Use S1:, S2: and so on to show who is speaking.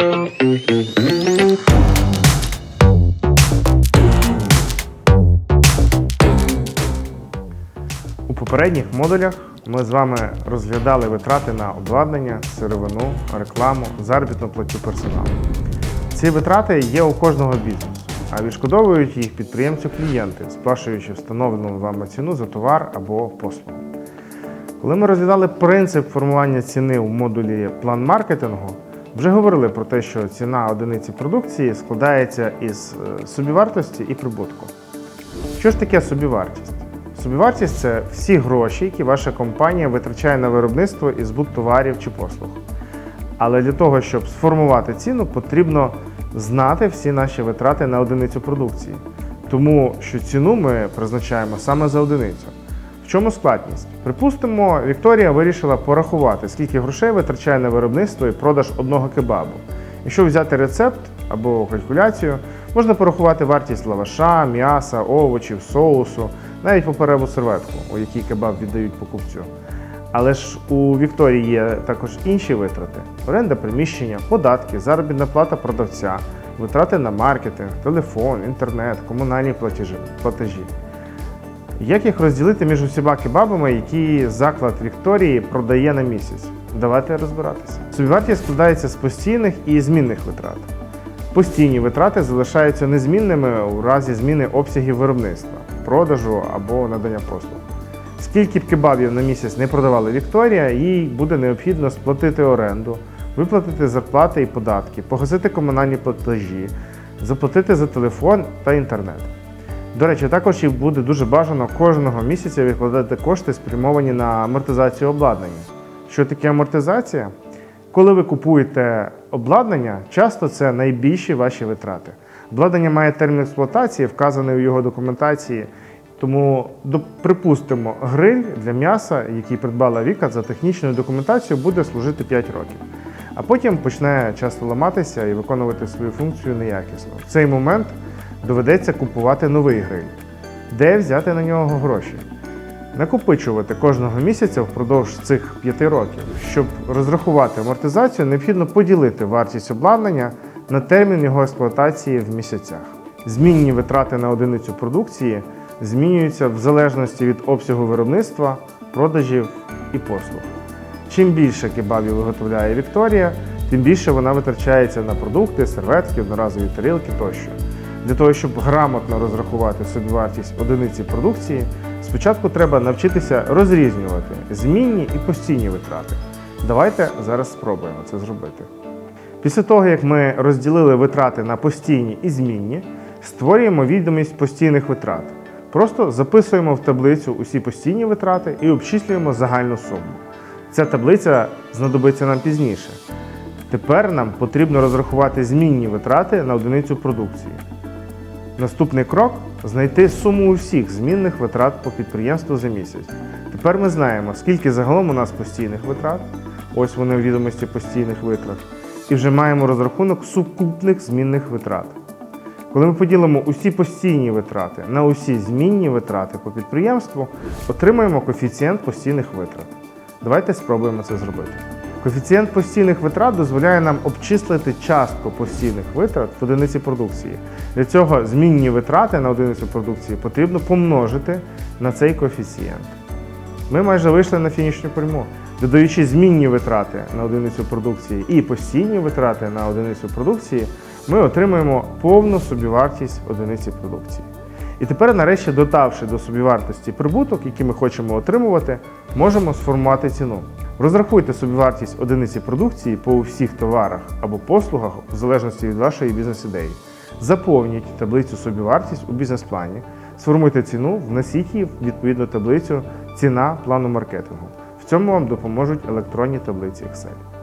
S1: У попередніх модулях ми з вами розглядали витрати на обладнання, сировину, рекламу, заробітну плату персоналу. Ці витрати є у кожного бізнесу, а відшкодовують їх підприємцю-клієнти, сплачуючи встановлену вами ціну за товар або послугу. Коли ми розглядали принцип формування ціни у модулі план маркетингу, вже говорили про те, що ціна одиниці продукції складається із е, собівартості і прибутку. Що ж таке собівартість? Собівартість це всі гроші, які ваша компанія витрачає на виробництво і збут товарів чи послуг. Але для того, щоб сформувати ціну, потрібно знати всі наші витрати на одиницю продукції. Тому що ціну ми призначаємо саме за одиницю. Чому складність? Припустимо, Вікторія вирішила порахувати, скільки грошей витрачає на виробництво і продаж одного кебабу. Якщо взяти рецепт або калькуляцію, можна порахувати вартість лаваша, м'яса, овочів, соусу, навіть паперову серветку, у якій кебаб віддають покупцю. Але ж у Вікторії є також інші витрати: оренда приміщення, податки, заробітна плата продавця, витрати на маркетинг, телефон, інтернет, комунальні платежі. Як їх розділити між усіма кебабами, які заклад Вікторії продає на місяць? Давайте розбиратися. Собівартість складається з постійних і змінних витрат. Постійні витрати залишаються незмінними у разі зміни обсягів виробництва, продажу або надання послуг. Скільки б кебабів на місяць не продавала Вікторія, їй буде необхідно сплатити оренду, виплатити зарплати і податки, погасити комунальні платежі, заплатити за телефон та інтернет. До речі, також їй буде дуже бажано кожного місяця відкладати кошти, спрямовані на амортизацію обладнання. Що таке амортизація? Коли ви купуєте обладнання, часто це найбільші ваші витрати. Обладнання має термін експлуатації, вказаний у його документації. Тому, припустимо, гриль для м'яса, який придбала Віка за технічною документацією, буде служити 5 років. А потім почне часто ламатися і виконувати свою функцію неякісно. В цей момент доведеться купувати новий гриль. Де взяти на нього гроші? Накопичувати кожного місяця впродовж цих 5 років. Щоб розрахувати амортизацію, необхідно поділити вартість обладнання на термін його експлуатації в місяцях. Змінні витрати на одиницю продукції змінюються в залежності від обсягу виробництва, продажів і послуг. Чим більше кебабів виготовляє Вікторія, тим більше вона витрачається на продукти, серветки, одноразові тарілки тощо. Для того, щоб грамотно розрахувати собівартість одиниці продукції, спочатку треба навчитися розрізнювати змінні і постійні витрати. Давайте зараз спробуємо це зробити. Після того, як ми розділили витрати на постійні і змінні, створюємо відомість постійних витрат. Просто записуємо в таблицю усі постійні витрати і обчислюємо загальну суму. Ця таблиця знадобиться нам пізніше. Тепер нам потрібно розрахувати змінні витрати на одиницю продукції. Наступний крок знайти суму усіх змінних витрат по підприємству за місяць. Тепер ми знаємо, скільки загалом у нас постійних витрат, ось вони у відомості постійних витрат, і вже маємо розрахунок сукупних змінних витрат. Коли ми поділимо усі постійні витрати на усі змінні витрати по підприємству, отримаємо коефіцієнт постійних витрат. Давайте спробуємо це зробити. Коефіцієнт постійних витрат дозволяє нам обчислити частку постійних витрат в одиниці продукції. Для цього змінні витрати на одиницю продукції потрібно помножити на цей коефіцієнт. Ми майже вийшли на фінішню пряму. Додаючи змінні витрати на одиницю продукції і постійні витрати на одиницю продукції, ми отримуємо повну собівартість одиниці продукції. І тепер, нарешті, додавши до собівартості прибуток, який ми хочемо отримувати, можемо сформувати ціну. Розрахуйте собівартість одиниці продукції по усіх товарах або послугах в залежності від вашої бізнес-ідеї. Заповніть таблицю собівартість у бізнес-плані, сформуйте ціну, внесіть її в відповідну таблицю ціна плану маркетингу. В цьому вам допоможуть електронні таблиці Excel.